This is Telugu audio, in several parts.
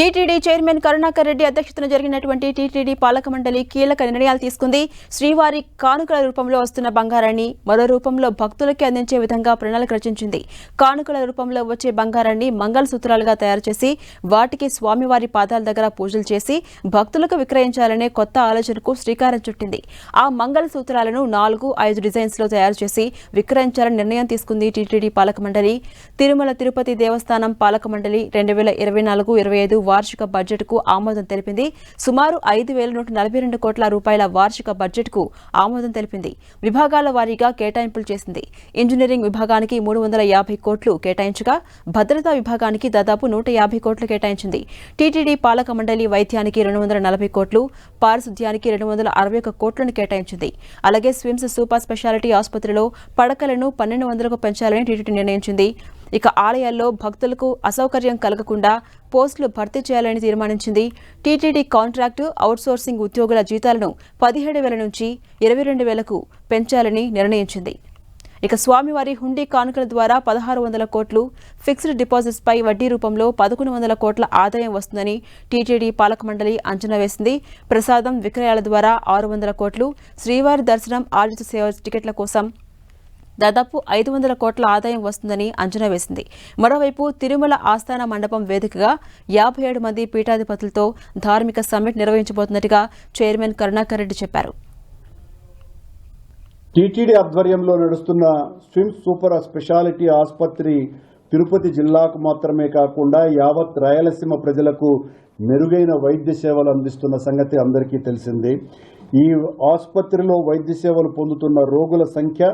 టీటీడీ చైర్మన్ కరుణాకర్ రెడ్డి అధ్యక్షతన జరిగినటువంటి టీటీడీ పాలక మండలి కీలక నిర్ణయాలు తీసుకుంది. శ్రీవారి కానుకల రూపంలో వస్తున్న బంగారాన్ని మరో రూపంలో భక్తులకి అందించే విధంగా ప్రణాళిక రచించింది. కానుకల రూపంలో వచ్చే బంగారాన్ని మంగళసూత్రాలుగా తయారు చేసి వాటికి స్వామివారి పాదాల దగ్గర పూజలు చేసి భక్తులకు విక్రయించాలనే కొత్త ఆలోచనకు శ్రీకారం చుట్టింది. ఆ మంగళసూత్రాలను నాలుగు ఐదు డిజైన్స్లో తయారు చేసి విక్రయించాలని నిర్ణయం తీసుకుంది టీటీడీ పాలక మండలి. తిరుమల తిరుపతి దేవస్థానం పాలక మండలి రెండు వేల ఇరవై నాలుగు ఇరవై ఐదు వార్షిక బడ్జెట్కు ఆమోదం తెలిపింది. సుమారు ఐదు వేల నూట నలభై రెండు కోట్ల రూపాయల వార్షిక బడ్జెట్కు ఆమోదం తెలిపింది. విభాగాల వారీగా కేటాయింపులు చేసింది. ఇంజనీరింగ్ విభాగానికి మూడు వందల యాభై కోట్లు కేటాయించగా భద్రతా విభాగానికి దాదాపు నూట యాభై కోట్లు కేటాయించింది. టీటీడీ పాలక మండలి వైద్యానికి రెండు వందల నలభై కోట్లు పారిశుద్ధ్యానికి రెండు వందల అరవై ఒక కోట్లను కేటాయించింది. అలాగే స్విమ్స్ సూపర్ స్పెషాలిటీ ఆసుపత్రిలో పడకలను పన్నెండు వందలకు పెంచాలని టీటీడీ నిర్ణయించింది. ఇక ఆలయాల్లో భక్తులకు అసౌకర్యం కలగకుండా పోస్టులు భర్తీ చేయాలని తీర్మానించింది. టీటీడీ కాంట్రాక్టు అవుట్సోర్సింగ్ ఉద్యోగుల జీతాలను పదిహేడు వేల నుంచి ఇరవై రెండు వేలకు పెంచాలని నిర్ణయించింది. ఇక స్వామివారి హుండీ కానుకల ద్వారా పదహారు వందల కోట్లు ఫిక్స్డ్ డిపాజిట్స్పై వడ్డీ రూపంలో పదకొండు వందల కోట్ల ఆదాయం వస్తుందని టీటీడీ పాలక మండలి అంచనా వేసింది. ప్రసాదం విక్రయాల ద్వారా ఆరు వందల కోట్లు శ్రీవారి దర్శనం ఆర్జిత సేవ టికెట్ల కోసం దాదాపు ఐదు వందల కోట్ల ఆదాయం వస్తుందని అంచనా వేసింది. మరోవైపు తిరుమల ఆస్థాన మండపం వేదికగా యాభై ఏడు మంది పీఠాధిపతులతో ధార్మిక సమ్మిట్ నిర్వహించబోతున్నట్టుగా చైర్మన్ కరుణాకర్ రెడ్డి చెప్పారు. టీటీడీ ఆధ్వర్యంలో నడుస్తున్న స్విమ్స్ సూపర్ స్పెషాలిటీ ఆసుపత్రి తిరుపతి జిల్లాకు మాత్రమే కాకుండా యావత్ రాయలసీమ ప్రజలకు మెరుగైన వైద్య సేవలు అందిస్తున్న సంగతి అందరికీ తెలిసిందే. ఈ ఆసుపత్రిలో వైద్య సేవలు పొందుతున్న రోగుల సంఖ్య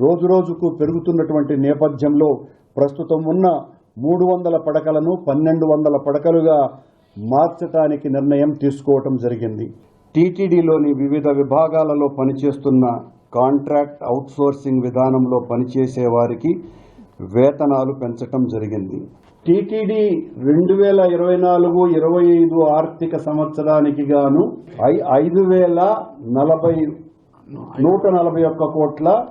రోజురోజుకు పెరుగుతున్నటువంటి నేపథ్యంలో ప్రస్తుతం ఉన్న మూడు వందల పడకలను పన్నెండు వందల పడకలుగా మార్చటానికి నిర్ణయం తీసుకోవటం జరిగింది. టీటీడీలోని వివిధ విభాగాలలో పనిచేస్తున్న కాంట్రాక్ట్ అవుట్సోర్సింగ్ విధానంలో పనిచేసే వారికి వేతనాలు పెంచటం జరిగింది. టీటీడీ రెండు వేల ఇరవై నాలుగు ఇరవై ఐదు ఆర్థిక సంవత్సరానికి గాను ఐ- ఐదు వేల నలభై నూట నలభై ఒక్క కోట్ల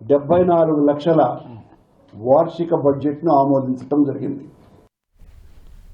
డెబ్బై నాలుగు లక్షల వార్షిక బడ్జెట్ను ఆమోదించడం జరిగింది.